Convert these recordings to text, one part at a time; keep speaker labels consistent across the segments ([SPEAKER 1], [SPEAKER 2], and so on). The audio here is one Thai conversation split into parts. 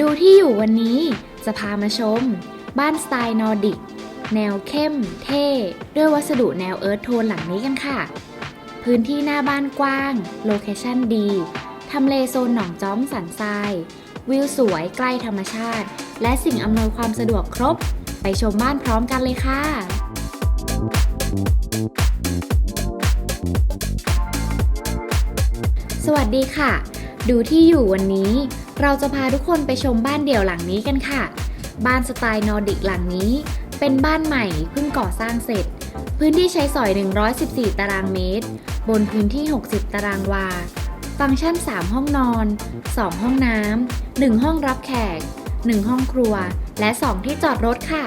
[SPEAKER 1] ดูที่อยู่วันนี้จะพามาชม บ้านสไตล์นอร์ดิก แนวเข้ม เท่ ด้วยวัสดุแนวเอิร์ธโทนหลังนี้กันค่ะ พื้นที่หน้าบ้านกว้าง โลเคชั่นดี ทำเลโซนหนองจ้อมสันทราย วิวสวยใกล้ธรรมชาติ และสิ่งอำนวยความสะดวกครบ ไปชมบ้านพร้อมกันเลยค่ะสวัสดีค่ะ ดูที่อยู่วันนี้ เราจะพาทุกคนไปชมบ้านเดี่ยวหลังนี้กันค่ะ บ้านสไตล์นอร์ดิกหลังนี้ เป็นบ้านใหม่เพิ่งก่อสร้างเสร็จ พื้นที่ใช้สอย 114 ตารางเมตร บนพื้นที่ 60 ตารางวา ฟังก์ชัน 3 ห้องนอน 2 ห้องน้ำ 1 ห้องรับแขก 1 ห้องครัว และ 2 ที่จอดรถค่ะ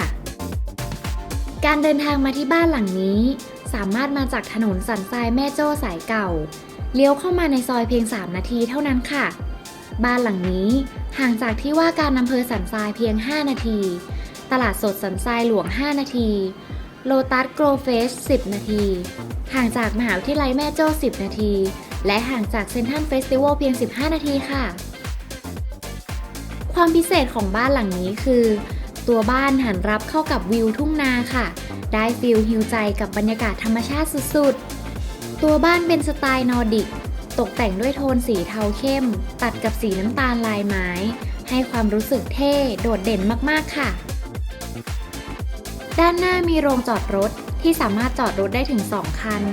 [SPEAKER 1] การเดินทางมาที่บ้านหลังนี้ สามารถมาจากถนนสันทรายแม่โจ้สายเก่า เลี้ยวเข้ามาในซอยเพียง 3 นาทีเท่านั้นค่ะ บ้านหลังนี้ห่างจากที่ว่าการอำเภอสันทรายเพียง 5 นาที ตลาดสดสันทรายหลวง 5 นาที โลตัสโกลเฟส 10 นาที ห่างจากมหาวิทยาลัยแม่โจ้ 10 นาที และห่างจากเซนทรัลเฟสติวัลเพียง 15 นาทีค่ะ ความพิเศษของบ้านหลังนี้คือ ตัวบ้านหันรับเข้ากับวิวทุ่งนาค่ะ ได้ฟิลฮิวใจกับบรรยากาศธรรมชาติสุดๆ ตัวบ้านเป็นสไตล์นอร์ดิก ตกแต่งด้วยโทนสีเทาเข้ม ตัดกับสีน้ำตาลลายไม้ ให้ความรู้สึกเท่โดดเด่นมากๆค่ะ ด้านหน้ามีโรงจอดรถที่สามารถจอดรถได้ถึง 2 คัน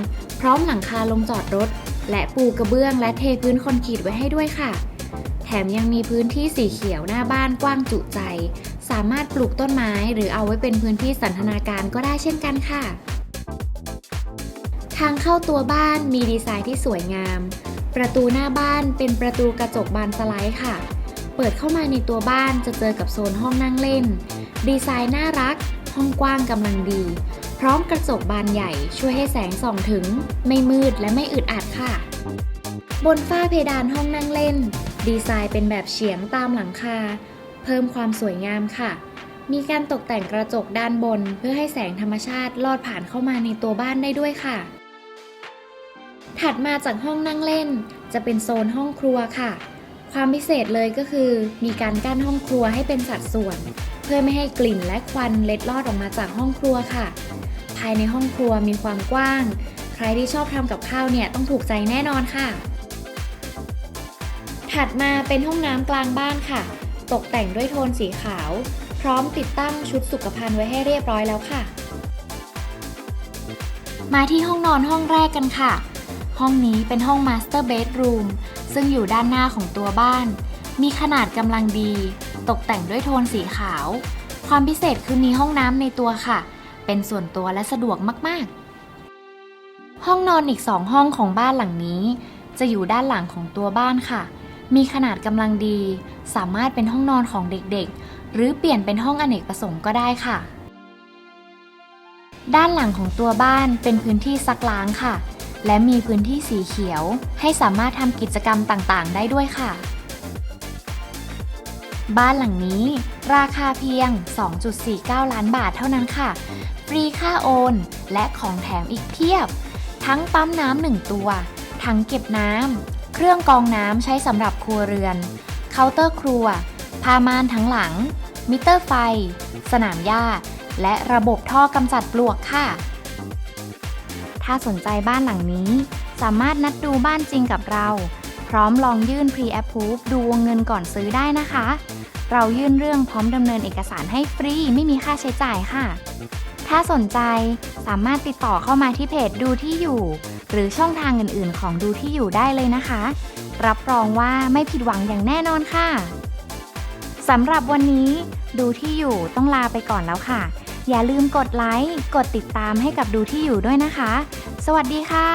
[SPEAKER 1] พร้อมหลังคาลงจอดรถ และปูกระเบื้องและเทพื้นคอนกรีตไว้ให้ด้วยค่ะ แถมยังมีพื้นที่สีเขียวหน้าบ้านกว้างจุใจ สามารถปลูกต้นไม้หรือเอาไว้เป็นพื้นที่สันทนาการก็ได้เช่นกันค่ะ ทางเข้าตัวบ้านมีดีไซน์ที่สวยงาม ประตูหน้าบ้านเป็นประตูกระจกบานสไลด์ค่ะ เปิดเข้ามาในตัวบ้านจะเจอกับโซนห้องนั่งเล่น ดีไซน์น่ารัก ห้องกว้างกำลังดี พร้อมกระจกบานใหญ่ช่วยให้แสงส่องถึง ไม่มืดและไม่อึดอัดค่ะ บนฝ้าเพดานห้องนั่งเล่น ดีไซน์เป็นแบบเฉียงตามหลังคา เพิ่มความสวยงามค่ะ มีการตกแต่งกระจกด้านบน เพื่อให้แสงธรรมชาติลอดผ่านเข้ามาในตัวบ้านได้ด้วยค่ะ ถัดมาจากห้องนั่งเล่น จะเป็นโซนห้องครัวค่ะ ความพิเศษเลยก็คือ มีการกั้นห้องครัวให้เป็นสัดส่วน เพื่อไม่ให้กลิ่นและควันเล็ดลอดออกมาจากห้องครัวค่ะ ภายในห้องครัวมีความกว้าง ใครที่ชอบทำกับข้าวเนี่ยต้องถูกใจแน่นอนค่ะ ถัดมาเป็นห้องน้ำกลางบ้านค่ะ ตกแต่งด้วยโทนสีขาว พร้อมติดตั้งชุดสุขภัณฑ์ไว้ให้เรียบร้อยแล้วค่ะ มาที่ห้องนอนห้องแรกกันค่ะ ห้องนี้เป็นห้องมาสเตอร์เบดรูมซึ่งอยู่ด้านหน้าของตัวบ้าน มีขนาดกำลังดี ตกแต่งด้วยโทนสีขาว ความพิเศษคือมีห้องน้ำในตัวค่ะ เป็นส่วนตัวและสะดวกมากๆ ห้องนอนอีกสองห้องของบ้านหลังนี้ จะอยู่ด้านหลังของตัวบ้านค่ะ มีขนาดกำลังดี สามารถเป็นห้องนอนของเด็กๆ หรือเปลี่ยนเป็นห้องอเนกประสงค์ก็ได้ค่ะ ด้านหลังของตัวบ้านเป็นพื้นที่ซักล้างค่ะ และมีพื้นที่สีเขียว ให้สามารถทำกิจกรรมต่างๆ ได้ด้วยค่ะ บ้านหลังนี้ ราคาเพียง 2.49 ล้านบาทเท่านั้นค่ะ ฟรีค่าโอน และของแถมอีกเพียบ ทั้งปั๊มน้ำหนึ่งตัวถังเก็บน้ำ เครื่องกองน้ำใช้สำหรับครัวเรือน เคาน์เตอร์ครัว พามานทั้งหลัง มิเตอร์ไฟ สนามหญ้า และระบบท่อกำจัดปลวกค่ะ ถ้าสนใจบ้านหลังนี้ สามารถนัดดูบ้านจริงกับเรา พร้อมลองยื่น Pre-Approve ดูวงเงินก่อนซื้อได้นะคะ เรายื่นเรื่องพร้อมดำเนินเอกสารให้ฟรีไม่มีค่าใช้จ่ายค่ะ ถ้าสนใจสามารถติดต่อเข้ามาที่เพจดูที่อยู่ หรือช่องทางอื่นๆ ของดูที่อยู่ได้เลยนะคะ รับรองว่าไม่ผิดหวังอย่างแน่นอนค่ะสำหรับวันนี้ดูที่อยู่ต้องลาไปก่อนแล้วค่ะ อย่าลืมกดไลค์ กดติดตามให้กับดูที่อยู่ด้วยนะคะ สวัสดีค่ะ